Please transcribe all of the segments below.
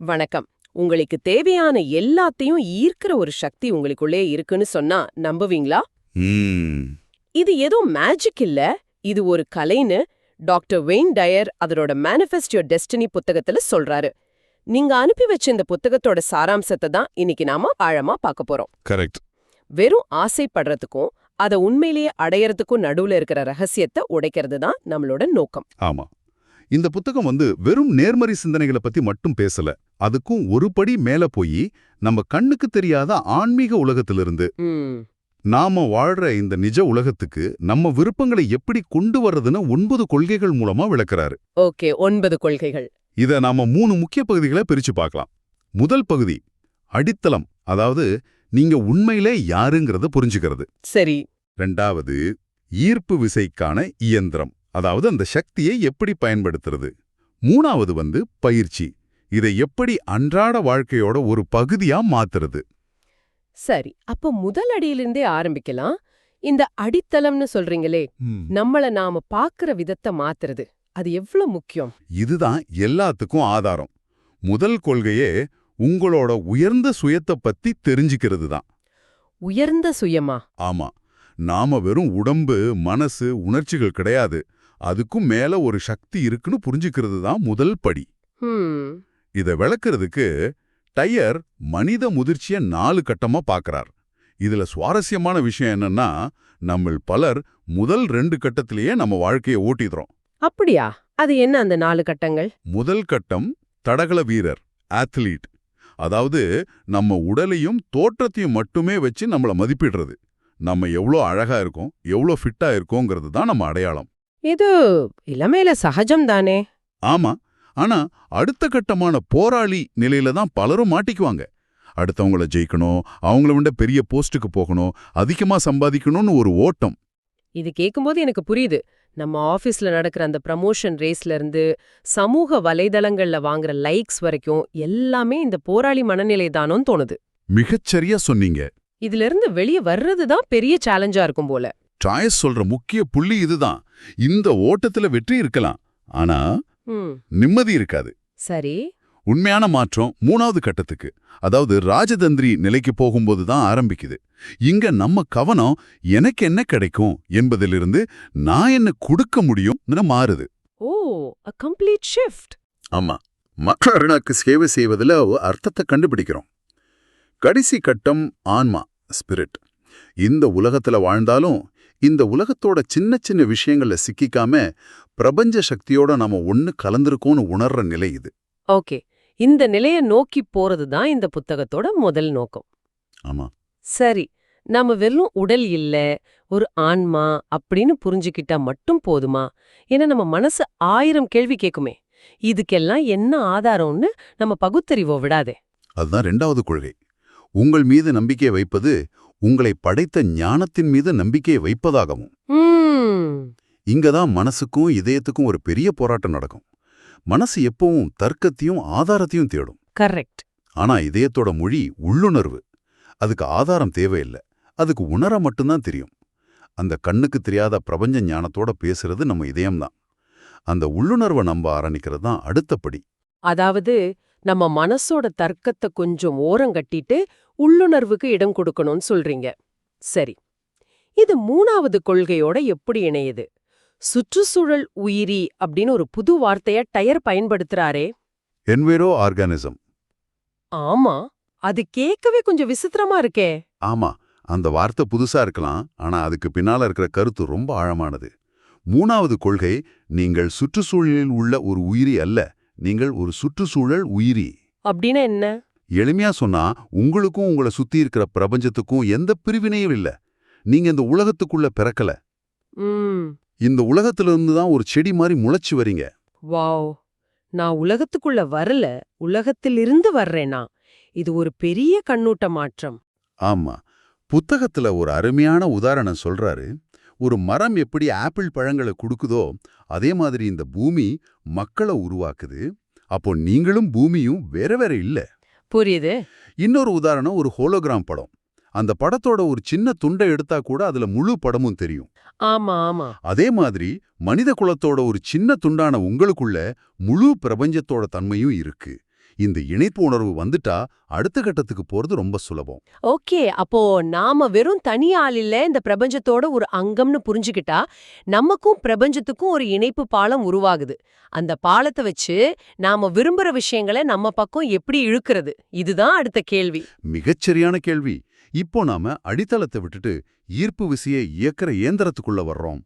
வணக்கம். உங்களுக்கு தேவையான எல்லாத்தையும் ஈர்க்கிற ஒரு சக்தி உங்களுக்குள்ளே இருக்குன்னு சொன்னா நம்புவீங்களா? இது ஏதோ மேஜிக் இல்ல. இது ஒரு கலைன்னு டாக்டர் வெயின் டயர் அதனோட மேனிஃபெஸ்ட் டெஸ்டினி புத்தகத்துல சொல்றாரு. நீங்க அனுப்பி வச்ச இந்த புத்தகத்தோட சாராம்சத்தை தான் இன்னைக்கு நாம ஆழமா பார்க்க போறோம். கரெக்ட் வெறும் ஆசைப்படுறதுக்கும் அத உண்மையிலேயே அடையறதுக்கும் நடுவுல இருக்கிற ரகசியத்தை உடைக்கிறது தான் நம்மளோட நோக்கம். ஆமா. இந்த புத்தகம் வந்து வெறும் நேர்மறை சிந்தனைகளை பத்தி மட்டும் பேசல. அதுக்கும் ஒரு படி மேல போய் நம்ம கண்ணுக்கு தெரியாத ஆன்மீக உலகத்திலிருந்து நாம வாழ்ற இந்த நிஜ உலகத்துக்கு நம்ம விருப்பங்களை எப்படி கொண்டு வர்றதுன்னு ஒன்பது கொள்கைகள் மூலமா விளக்குறாரு. ஓகே ஒன்பது கொள்கைகள். இத நாம மூணு முக்கிய பகுதிகளை பிரிச்சு பார்க்கலாம். முதல் பகுதி அடித்தளம் அதாவது நீங்க உண்மையிலே யாருங்கிறத புரிஞ்சுக்கிறது. சரி. ரெண்டாவது ஈர்ப்பு விசைக்கான இயந்திரம். அதாவது அந்த சக்தியை எப்படி பயன்படுத்துறது? மூணாவது வந்து பயிற்சி. இதை எப்படி அன்றாட வாழ்க்கையோட ஒரு பகுதியா மாத்துறது? சரி அப்போ முதல் அடியிலிருந்தே ஆரம்பிக்கலாம். இந்த அடித்தளம்னு சொல்றீங்களே நம்மள நாம பாக்குற விதத்தை மாத்துறது. அது எவ்வளவு முக்கியம்? இதுதான் எல்லாத்துக்கும் ஆதாரம். முதல் கொள்கையே உங்களோட உயர்ந்த சுயத்தை பத்தி தெரிஞ்சுக்கிறது தான். உயர்ந்த சுயமா? ஆமா. நாம வெறும் உடம்பு மனசு உணர்ச்சிகள் கிடையாது. அதுக்கும் மேல ஒரு சக்தி இருக்குன்னு புரிஞ்சுக்கிறது தான் முதல் படி. இத விளக்குறதுக்கு டையர் மனித முதிர்ச்சிய நாலு கட்டமா பார்க்கறார் இதுல சுவாரஸ்யமான விஷயம் என்னன்னா நம்ம பலர் முதல் ரெண்டு கட்டத்திலேயே நம்ம வாழ்க்கையை ஓட்டிடுறோம். அப்படியா? அது என்ன அந்த நாலு கட்டங்கள்? முதல் கட்டம் தடகள வீரர் ஆத்லீட் அதாவது நம்ம உடலையும் தோற்றத்தையும் மட்டுமே வச்சு நம்மள மதிப்பிடுறது. நம்ம எவ்வளோ அழகா இருக்கோம் எவ்வளோ ஃபிட்டா இருக்கோங்கிறது தான் நம்ம அடையாளம். இது இளமையில சகஜம் தானே ஆமா. ஆனா அடுத்த கட்டமான போராளி நிலையில தான் பலரும் மாட்டிக்குவாங்க. அடுத்தவங்கள ஜெயிக்கணும் அவங்கள விட பெரிய போஸ்ட்டுக்கு போகணும் அதிகமா சம்பாதிக்கணும்னு ஒரு ஓட்டம். இது கேட்கும்போது எனக்கு புரியுது. நம்ம ஆபீஸ்ல நடக்கிற அந்த ப்ரமோஷன் ரேஸ்ல இருந்து சமூக வலைதளங்கள்ல வாங்குற லைக்ஸ் வரைக்கும் எல்லாமே இந்த போராளி மனநிலை தானோன்னு தோணுது. மிகச்சரியா சொன்னீங்க. இதுல இருந்து வெளியே வர்றது தான் பெரிய சேலஞ்சா இருக்கும் போல. சாய்ஸ் சொல்ற முக்கிய புள்ளி இதுதான். இந்த ஓட்டத்துல வெற்றி இருக்கலாம். ஆனா நிம்மதி இருக்காது. சரி. உண்மையான மாற்றம் மூணாவது கட்டத்துக்கு. அதாவது ராஜதந்திரி நிலைக்கு போகும்போது தான் ஆரம்பிக்குது. இங்க நம்ம கவனம் எனக்கு என்ன கிடைக்கும் என்பதிலிருந்து நான் என்ன கொடுக்க முடியும்னு மாறுது. ஓ அ கம்ப்ளீட் ஷிஃப்ட் ஆமா. மற்றவர்களுக்கு சேவை செய்வதில் அர்த்தத்தை கண்டுபிடிக்கிறோம். கடைசி கட்டம் ஆன்மா ஸ்பிரிட் இந்த உலகத்துல வாழ்ந்தாலும் இந்த உலகத்தோட சின்ன சின்ன விஷயங்கள்ல சிக்கிக்காம பிரபஞ்ச சக்தியோட நாம ஒண்ணு கலந்திருக்கோம்னு உணர்ற நிலை இது. ஓகே. இந்த நிலைய நோக்கி போறது தான் இந்த புத்தகத்தோட முதல் நோக்கம். ஆமா. சரி. நாம வெறும் உடல் இல்ல ஒரு ஆன்மா அப்படின்னு புரிஞ்சுக்கிட்டா மட்டும் போதுமா? ஏன்னா நம்ம மனசு ஆயிரம் கேள்வி கேக்குமே. இதுக்கெல்லாம் என்ன ஆதாரம்னு நம்ம பகுத்தறிவோ விடாதே. அதுதான் ரெண்டாவது கொள்கை. உங்கள் மீது நம்பிக்கை வைப்பது உங்களை படைத்த ஞானத்தின் மீது நம்பிக்கை வைப்பதாகவும். இங்கதான் மனசுக்கும் இதயத்துக்கும் ஒரு பெரிய போராட்டம் நடக்கும். மனசு எப்பவும் தர்க்கத்தையும் ஆதாரத்தையும் தேடும். கரெக்ட். ஆனா இதயத்தோட மொழி உள்ளுணர்வு. அதுக்கு ஆதாரம் தேவையில்லை. அதுக்கு உணர மட்டும்தான் தெரியும். அந்த கண்ணுக்கு தெரியாத பிரபஞ்ச ஞானத்தோட பேசுறது நம்ம இதயம்தான். அந்த உள்ளுணர்வை நம்ப ஆரம்பிக்கிறது தான் அடுத்த படி. அதாவது நம்ம மனசோட தர்க்கத்தை கொஞ்சம் ஓரங்கட்டிட்டு உள்ளுணர்வுக்கு இடம் கொடுக்கணும்னு சொல்றீங்க. சரி. இது மூணாவது கொள்கையோட எப்படி இணையுது? சுற்றுச்சூழல் உயிரி அப்படின்னு ஒரு புது வார்த்தைய டயர் பயன்படுத்துறாரே. என்வேரோ ஆர்கானிசம் ஆமா. அது கேட்கவே கொஞ்சம் விசித்திரமா இருக்கே. ஆமா. அந்த வார்த்தை புதுசா இருக்கலாம். ஆனா அதுக்கு பின்னால இருக்கிற கருத்து ரொம்ப ஆழமானது. மூணாவது கொள்கை நீங்கள் சுற்றுச்சூழலில் உள்ள ஒரு உயிரி அல்ல. நீங்கள் ஒரு சுற்றுச்சூழல் உயிரி. அப்படின்னா என்ன? எளிமையா சொன்னா உங்களுக்கும் உங்களை சுத்தி இருக்கிற பிரபஞ்சத்துக்கும் எந்த பிரிவினையும் இல்ல. நீங்க இந்த உலகத்துக்குள்ள பிறக்கல. இந்த உலகத்திலிருந்து தான் ஒரு செடி மாதிரி முளைச்சு வரீங்க. வாவ். நான் உலகத்துக்குள்ள வரல உலகத்திலிருந்து வர்றேனா? இது ஒரு பெரிய கண்ணூட்ட மாற்றம். ஆமா. புத்தகத்துல ஒரு அருமையான உதாரணம் சொல்றாரு. ஒரு மரம் எப்படி ஆப்பிள் பழங்களை கொடுக்குதோ அதே மாதிரி இந்த பூமி மக்களை உருவாக்குது. அப்போ நீங்களும் பூமியும் வேற வேற இல்ல. புரியுது. இன்னொரு உதாரணம் ஒரு ஹோலோகிராம் படம். அந்த படத்தோட ஒரு சின்ன துண்டை எடுத்தா கூட அதுல முழு படமும் தெரியும். ஆமா ஆமா. அதே மாதிரி மனித குலத்தோட ஒரு சின்ன துண்டான உங்களுக்குள்ள முழு பிரபஞ்சத்தோட தன்மையும் இருக்கு. இந்த இணைப்பு உணர்வு வந்துட்டா அடுத்த கட்டத்துக்கு போறது ரொம்ப சுலபம். ஓகே அப்போ நாம வெறும் தனி ஆள் இல்ல இந்த பிரபஞ்சத்தோட ஒரு அங்கம்னு புரிஞ்சுக்கிட்டா நமக்கும் பிரபஞ்சத்துக்கும் ஒரு இணைப்பு பாலம் உருவாகுது. அந்த பாலத்தை வச்சு நாம விரும்புற விஷயங்களை நம்ம பக்கம் எப்படி இழுக்கிறது? இதுதான் அடுத்த கேள்வி. மிகச்சரியான கேள்வி. இப்போ நாம அடித்தளத்தை விட்டுட்டு ஈர்ப்பு விசையை இயக்கிற இயந்திரத்துக்குள்ள வர்றோம்.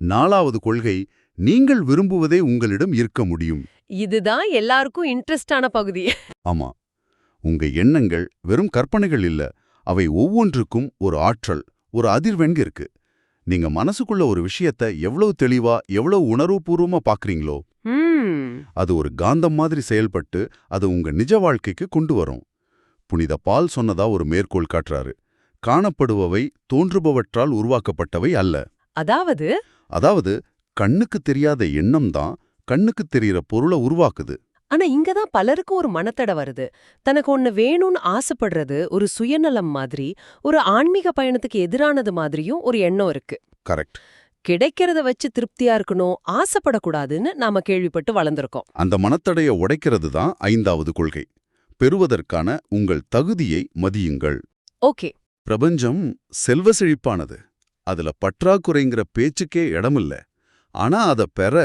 நாலாவது கொள்கை நீங்கள் விரும்புவதே உங்களிடம் இருக்க முடியும். இதுதான் எல்லாருக்கும் இன்ட்ரெஸ்டான பகுதி. ஆமா. உங்க எண்ணங்கள் வெறும் கற்பனைகள் இல்ல. அவை ஒவ்வொன்றுக்கும் ஒரு ஆற்றல் ஒரு அதிர்வெண் இருக்கு. நீங்க மனசுக்குள்ள ஒரு விஷயத்த எவ்வளவு தெளிவா எவ்வளவு உணர்வுபூர்வமா பாக்குறீங்களோ அது ஒரு காந்தம் மாதிரி செயல்பட்டு அது உங்க நிஜ வாழ்க்கைக்கு கொண்டு வரும். புனித பால் சொன்னதா ஒரு மேற்கோள் காட்டுறாரு. காணப்படுபவை தோன்றுபவற்றால் உருவாக்கப்பட்டவை அல்ல. அதாவது? அதாவது கண்ணுக்கு தெரியாத எண்ணம் தான் கண்ணுக்கு தெரியற பொருளை உருவாக்குது. ஆனா இங்கதான் பலருக்கும் ஒரு மனத்தடை வருது. தனக்கு ஒண்ணு வேணும்னு ஆசைப்படுறது ஒரு சுயநலம் மாதிரி ஒரு ஆன்மீக பயணத்துக்கு எதிரானது மாதிரியும் ஒரு எண்ணம் இருக்கு. கரெக்ட். கிடைக்கிறத வச்சு திருப்தியா இருக்கணும் ஆசைப்படக்கூடாதுன்னு நாம கேள்விப்பட்டு வளர்ந்திருக்கோம். அந்த மனத்தடைய உடைக்கிறது தான் ஐந்தாவது கொள்கை. பெறுவதற்கான உங்கள் தகுதியை மதியுங்கள். ஓகே. பிரபஞ்சம் செல்வ செழிப்பானது. அதுல பற்றாக்குறைங்கிற பேச்சுக்கே இடமில்ல. ஆனா அத பெற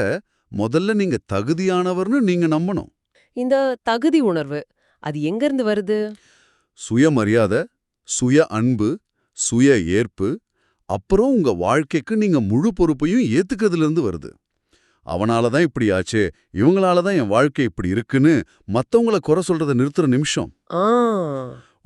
முதல்ல நீங்க தகுதியானவர்னு நீங்க நம்பணும். இந்த தகுதி உணர்வு அது எங்க இருந்து வருது? சுயமரியாதை சுய அன்பு சுய ஏற்பு அப்புறம் உங்க வாழ்க்கைக்கு நீங்க முழு பொறுப்பையும் ஏத்துக்கிறதுல இருந்து வருது. அவனால தான் இப்படி ஆச்சே இவங்களால தான் என் வாழ்க்கை இப்படி இருக்குன்னு மத்தவங்கள குறை சொல்றத நிறுத்துற நிமிஷம்.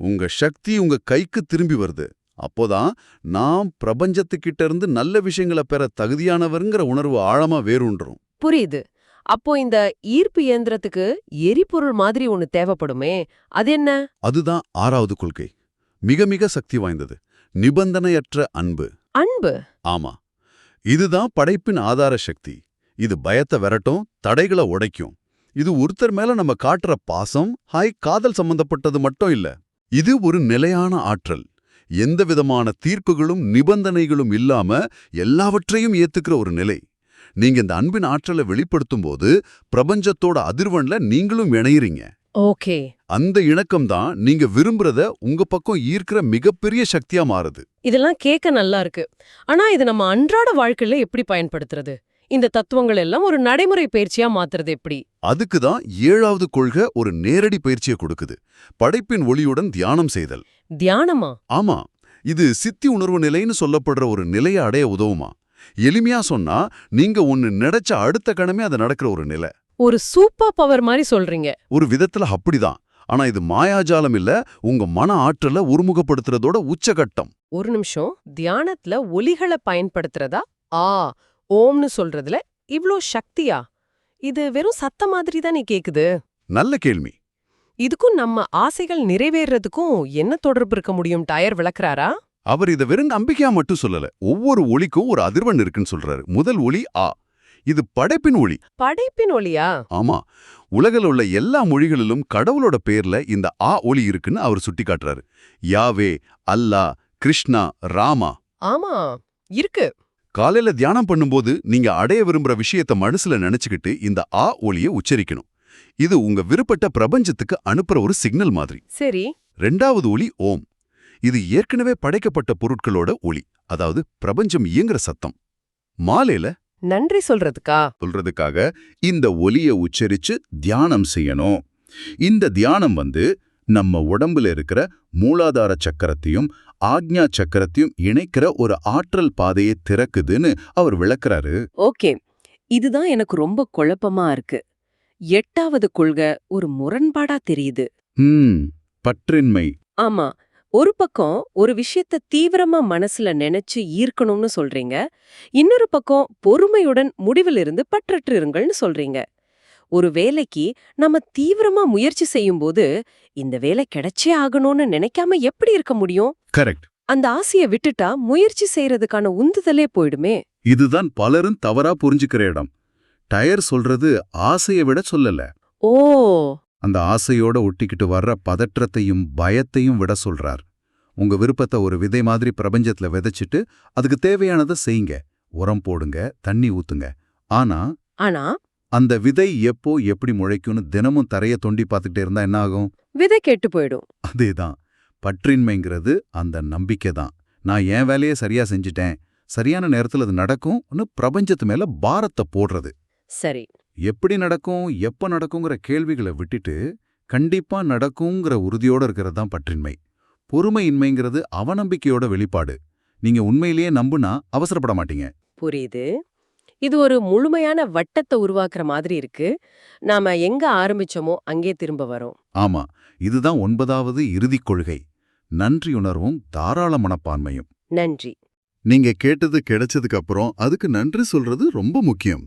உங்க சக்தி உங்க கைக்கு திரும்பி வருது. அப்போதான் நாம் பிரபஞ்சத்துக்கிட்ட இருந்து நல்ல விஷயங்களை பெற தகுதியானவருங்கிற உணர்வு ஆழமா வேரூன்றும். புரியுது. அப்போ இந்த ஈர்ப்பு இயந்திரத்துக்கு எரிபொருள் மாதிரி ஒண்ணு தேவைப்படுமே அது என்ன? அதுதான் ஆறாவது கொள்கை. மிக மிக சக்தி வாய்ந்தது. நிபந்தனையற்ற அன்பு. அன்பு? ஆமா. இதுதான் படைப்பின் ஆதார சக்தி. இது பயத்தை விரட்டும் தடைகளை உடைக்கும். இது ஒருத்தர் மேல நம்ம காட்டுற பாசம் ஹாய் காதல் சம்பந்தப்பட்டது மட்டும் இல்ல. இது ஒரு நிலையான ஆற்றல். எந்த விதமான தீர்ப்புகளும் நிபந்தனைகளும் இல்லாம எல்லாவற்றையும் ஏத்துக்கிற ஒரு நிலை. நீங்க இந்த அன்பின் ஆற்றலை வெளிப்படுத்தும் போது பிரபஞ்சத்தோட அதிர்வன்ல நீங்களும் இணையறீங்க. ஓகே. அந்த இணக்கம் தான் நீங்க விரும்புறத உங்க பக்கம் ஈர்க்கிற மிகப்பெரிய சக்தியா மாறுது. இதெல்லாம் கேட்க நல்லா இருக்கு. ஆனா இது நம்ம அன்றாட வாழ்க்கையில எப்படி பயன்படுத்துறது? இந்த தத்துவங்கள் எல்லாம் ஒரு நடைமுறை பயிற்சியா மாத்துறது எப்படி? அதுக்கு தான் ஏழாவது கொள்கை ஒரு நேரடி பயிற்சியை கொடுக்குது. படைப்பின் ஒளியுடன் தியானம் செய்தல். தியானமா? ஆமா. இது சித்தி உணர்வு நிலைன்னு சொல்லப்படுற ஒரு நிலையை அடைய உதவுமா? எளிமையா சொன்னா நீங்க ஒன்னு நினைச்ச அடுத்த கணமே அது நடக்கிற ஒரு நிலை. ஒரு சூப்பர் பவர் மாதிரி சொல்றீங்க. ஒரு விதத்துல அப்படிதான். ஆனா இது மாயாஜாலம் இல்ல உங்க மன ஆற்றலை ஒருமுகப்படுத்துறதோட உச்சகட்டம். ஒரு நிமிஷம். தியானத்துல ஒலிகளை பயன்படுத்துறதா? ஆ. ஓம்னு சொல்றதுல இவ்ளோ சக்தியா? இது வெறும் சத்த மாதிரி தானே கேக்குது. நல்ல கேள்வி. இதுக்கும் நம்ம ஆசைகள் நிறைவேறதுக்கும் என்ன தொடர்பு இருக்க முடியும்? டயர் விளக்குறாரா? அவர் இதை வெறும் நம்பிக்கையா மட்டும் சொல்லல. ஒவ்வொரு ஒளிக்கும் ஒரு அதிர்வெண் இருக்குன்னு சொல்றாரு. முதல் ஒளி ஆ. இது படைப்பின் ஒளி படைப்பின் ஒலியா? ஆமா. உலகில் உள்ள எல்லா மொழிகளிலும் கடவுளோட பேர்ல இந்த ஆ ஒலி இருக்குன்னு அவர் சுட்டிக்காட்டுறாரு. யாவே அல்லா கிருஷ்ணா ராமா. ஆமா. இருக்கு. காலையில தியானம் பண்ணும்போது நீங்க அடைய விரும்புற விஷயத்த மனசுல நினைச்சுக்கிட்டு இந்த ஆ ஒலியை உச்சரிக்கணும். இது உங்க விருப்பட்ட பிரபஞ்சத்துக்கு அனுப்புற ஒரு சிக்னல் மாதிரி. சரி. ரெண்டாவது ஒலி ஓம். இது ஏற்கனவே படைக்கப்பட்ட பொருட்களோட ஒலி அதாவது பிரபஞ்சம் இயங்குற சத்தம். மாலையில நன்றி சொல்றதுக்கா? சொல்றதுக்காக இந்த ஒலியை உச்சரிச்சு தியானம் செய்யணும். இந்த தியானம் வந்து நம்ம உடம்புல இருக்கிற மூலாதார சக்கரத்தையும் ஆக்ஞா சக்கரத்தையும் இணைக்கிற ஒரு ஆற்றல் பாதையை திறக்குதுன்னு அவர் விளக்குறாரு. ஓகே. இதுதான் எனக்கு ரொம்ப குழப்பமா இருக்கு. எட்டாவது கொள்கை ஒரு முரண்பாடா தெரியுது. ம் பற்றின்மை. ஆமா. ஒரு பக்கம் ஒரு விஷயத்த தீவிரமா மனசுல நினைச்சு ஈர்க்கணும்னு சொல்றீங்க. இன்னொரு பக்கம் பொறுமையுடன் முடிவிலிருந்து பற்றற்று இருங்கள்னு சொல்றீங்க. ஒரு வேலைக்கு நம்ம தீவிரமா முயற்சி செய்யும்போது இந்த வேலை கிடைச்சே ஆகணும்னு நினைக்காம எப்படி இருக்க முடியும்? கரெக்ட் அந்த ஆசைய விட்டுட்டா முயற்சி செய்யறதுக்கான உந்துதலே போயிடுமே. இதுதான் பலரும் தவறா புரிஞ்சுக்கிற இடம். டயர் சொல்றது ஆசையை விட சொல்லல. ஓ! அந்த ஆசையோட ஒட்டிக்கிட்டு வர்ற பதற்றத்தையும் பயத்தையும் விட சொல்றார். உங்க விருப்பத்தை ஒரு விதை மாதிரி பிரபஞ்சத்துல விதைச்சிட்டு அதுக்கு தேவையானதை செய்யுங்க. உரம் போடுங்க தண்ணி ஊத்துங்க. ஆனா ஆனா அந்த விதை எப்போ எப்படி முளைக்கும்னு தினமும் தரைய தோண்டி பார்த்துக்கிட்டே இருந்தா என்ன ஆகும் விதை கெட்டு போயிடும். அதேதான். பற்றின்மைங்கிறது அந்த நம்பிக்கை தான். நான் என் வேலையை சரியா செஞ்சுட்டேன். சரியான நேரத்துல அது நடக்கும்னு பிரபஞ்சத்து மேல பாரத்தை போடுறது. சரி. எப்படி நடக்கும் எப்ப நடக்குங்கிற கேள்விகளை விட்டுட்டு கண்டிப்பா நடக்குங்கிற உறுதியோட இருக்கிறது தான் பற்றின்மை. பொறுமையின்மைங்கிறது அவநம்பிக்கையோட வெளிப்பாடு. நீங்க உண்மையிலேயே நம்புனா அவசரப்பட மாட்டீங்க. புரியுது. இது ஒரு முழுமையான வட்டத்தை உருவாக்குற மாதிரி இருக்கு. நாம எங்க ஆரம்பிச்சோமோ அங்கே திரும்ப வரோம். ஆமா இதுதான் ஒன்பதாவது இறுதிக் கொள்கை. நன்றியுணர்வும் தாராள மனப்பான்மையும். நன்றி. நீங்க கேட்டது கிடைச்சதுக்கு அப்புறம் அதுக்கு நன்றி சொல்றது ரொம்ப முக்கியம்.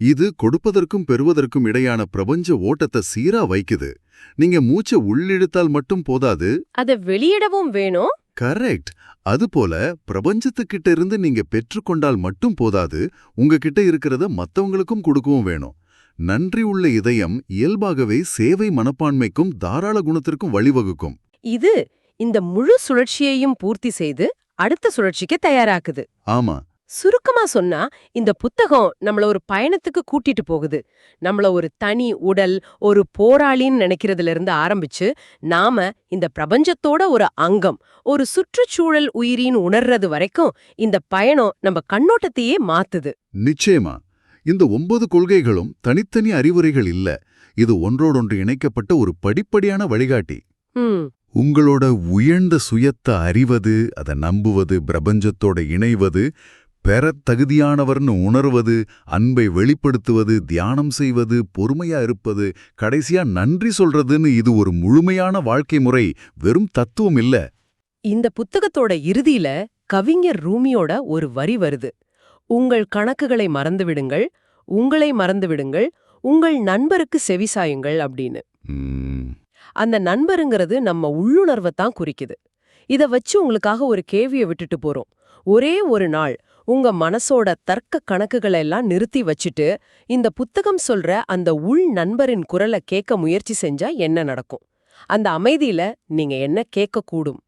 இது கொடுப்பதற்கும் பெறுவதற்கும் இடையான பிரபஞ்ச ஓட்டத்தை சீரா வைக்குது. நீங்க மூச்சை உள்ளிழுத்தால் மட்டும் போதாது. அத வெளியிடவும் வேணும் கரெக்ட். அதுபோல பிரபஞ்சத்துக்கிட்ட இருந்து நீங்க பெற்றுக்கொண்டால் மட்டும் போதாது உங்ககிட்ட இருக்கிறத மத்தவங்களுக்கும் கொடுக்கவும் வேணும். நன்றி உள்ள இதயம் இயல்பாகவே சேவை மனப்பான்மைக்கும் தாராள குணத்திற்கும் வழிவகுக்கும். இது இந்த முழு சுழற்சியையும் பூர்த்தி செய்து அடுத்த சுழற்சிக்கு தயாராக்குது. ஆமா. சுருக்கமா சொன்னா இந்த புத்தகம் நம்மள ஒரு பயணத்துக்கு கூட்டிட்டு போகுது. நம்மள ஒரு தனி உடல் ஒரு போராளின்னு நினைக்கிறதுல இருந்து ஆரம்பிச்சு நாம இந்த பிரபஞ்சத்தோட ஒரு அங்கம் ஒரு சுற்றுச்சூழல் உயிரின்னு உணர்றது வரைக்கும் இந்த பயணம் நம்ம கண்ணோட்டத்தையே மாத்துது. நிச்சயமா. இந்த ஒன்பது கொள்கைகளும் தனித்தனி அறிவுரைகள் இல்ல. இது ஒன்றோடொன்று இணைக்கப்பட்ட ஒரு படிப்படியான வழிகாட்டி. உங்களோட உயர்ந்த சுயத்தை அறிவது அதை நம்புவது பிரபஞ்சத்தோட இணைவது பெறத் தகுதியானவர்னு உணர்வது அன்பை வெளிப்படுத்துவது தியானம் செய்வது பொறுமையா இருப்பது கடைசியா நன்றி சொல்றதுன்னு இது ஒரு முழுமையான வாழ்க்கை முறை வெறும் தத்துவம் இல்ல. இந்த புத்தகத்தோட இறுதியில கவிஞர் ரூமியோட ஒரு வரி வருது. உங்கள் கணக்குகளை மறந்துவிடுங்கள் உங்களை மறந்துவிடுங்கள் உங்கள் நண்பருக்கு செவிசாயுங்கள் அப்படின்னு. அந்த நண்பருங்கிறது நம்ம உள்ளுணர்வை தான் குறிக்குது. இத வச்சு உங்களுக்காக ஒரு கேள்வியை விட்டுட்டு போறோம். ஒரே ஒரு நாள் உங்க மனசோட தர்க்க கணக்குகளை எல்லாம் நிறுத்தி வச்சுட்டு இந்த புத்தகம் சொல்ற அந்த உள் நண்பரின் குரலை கேட்க முயற்சி செஞ்சா என்ன நடக்கும்? அந்த அமைதியில நீங்க என்ன கேட்க கூடும்